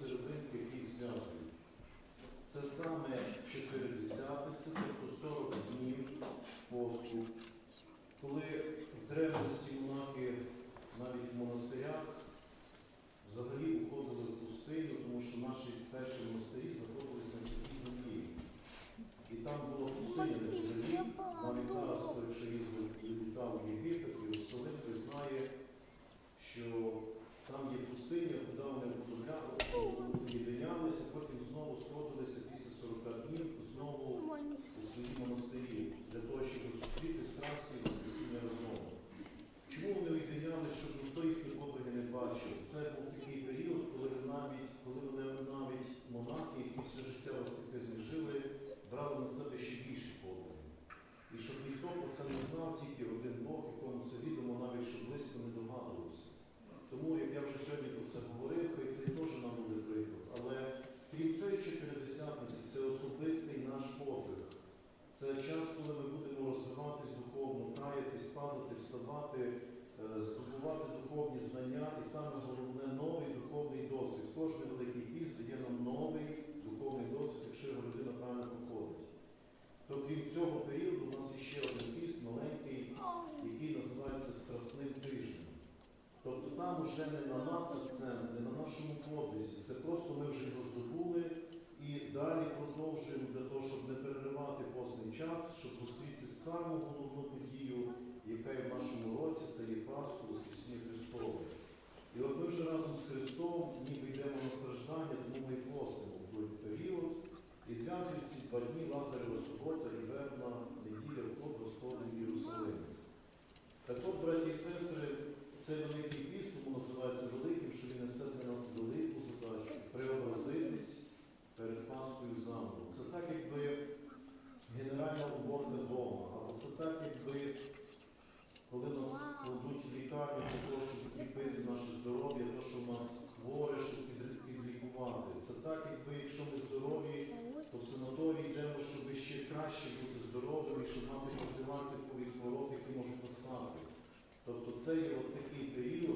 серединки, які зв'язують. Це саме 40, це тобто 40 днів посту, коли в древності монахи навіть в монастирях взагалі уходили в пустиню, тому що наші перші монастирі знаходились на святій землі. І там було Ім'я і саме головне новий духовний досвід. Кожний великий піст дає нам новий духовний досвід, якщо його людина правильно проходить. То крім цього періоду у нас є ще один піст, маленький, який називається Страсним тиждень. Тобто там вже не на нас акцент, не на нашому подвісі. Це просто ми вже його краще бути здоровими, щоб мати профілактику від хвороб, які можуть поставити. Тобто це є от такий період.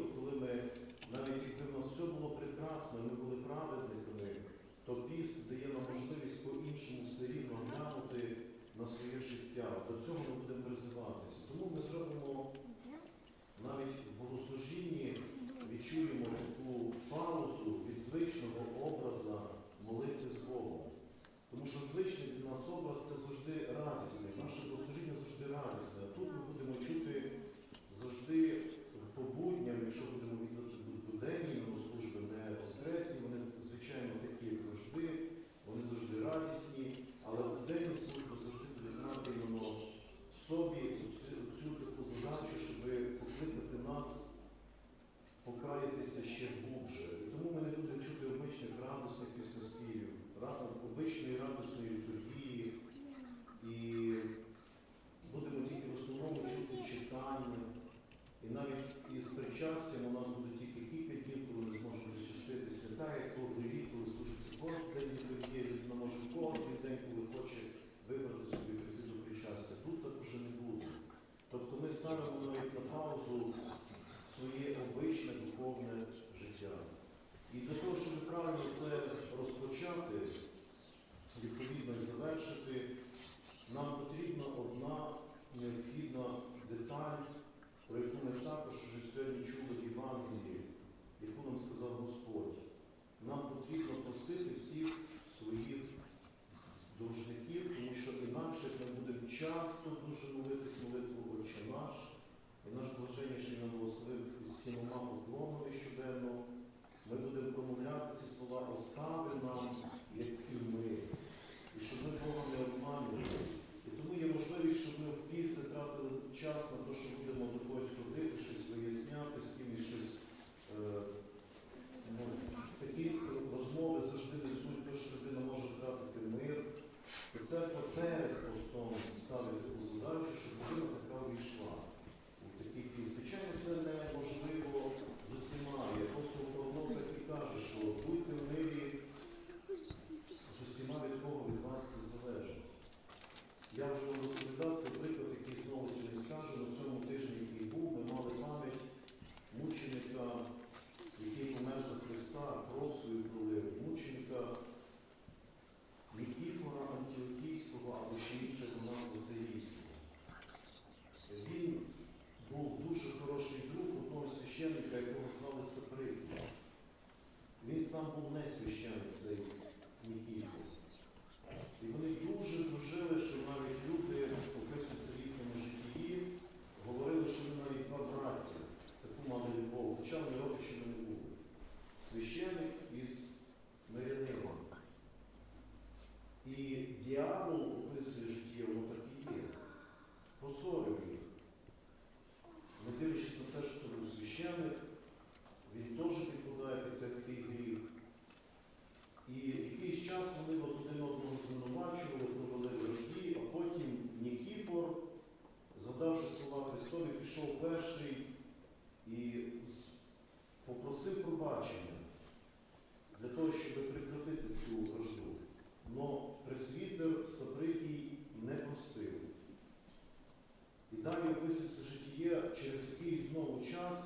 час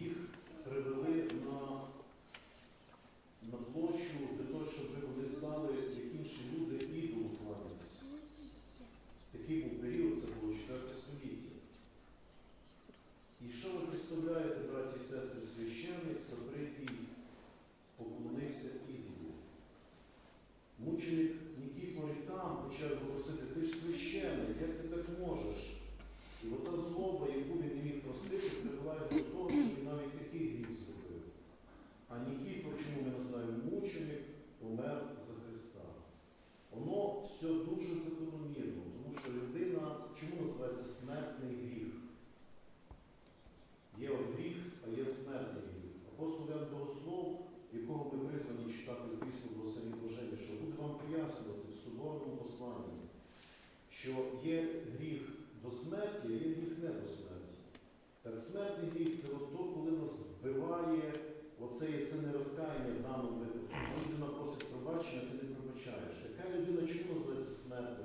їх привели на на площу для того, щоб вони знали, як інші люди ідолу кланялися. Такий був період, це було 4 століття. І що ви представляєте, браті і сестри, священник, Савридій поклонився ідолу. Мученик Нікіфор там почав голосити, ти ж священник, як ти так можеш? І ота злоба, яку він просити прибуває до того, що навіть такий гріх зробив. А Нікіфор, чому ми називаємо мученик, помер за Христа. Воно все дуже закономірно, тому що людина, чому називається смертний гріх? Є гріх, а є смертний гріх. Апостол Ян Богослов, якого ми призвані читати в пісню про самі Божені, що буде вам пояснювати в соборному посланні, що є гріх до смерті, а є гріх не до смерті. Так Смертний гріх це от то, коли нас вбиває оце є це не розкаяння в даному випадку. Людина просить пробачення, ти не пробачаєш. Така людина чому називається смерть?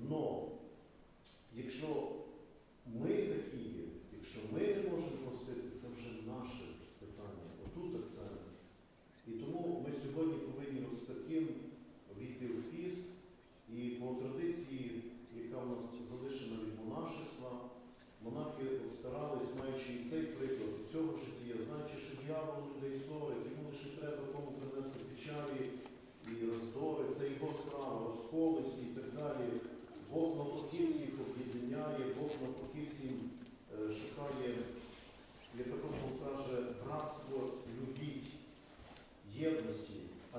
No. єдності, а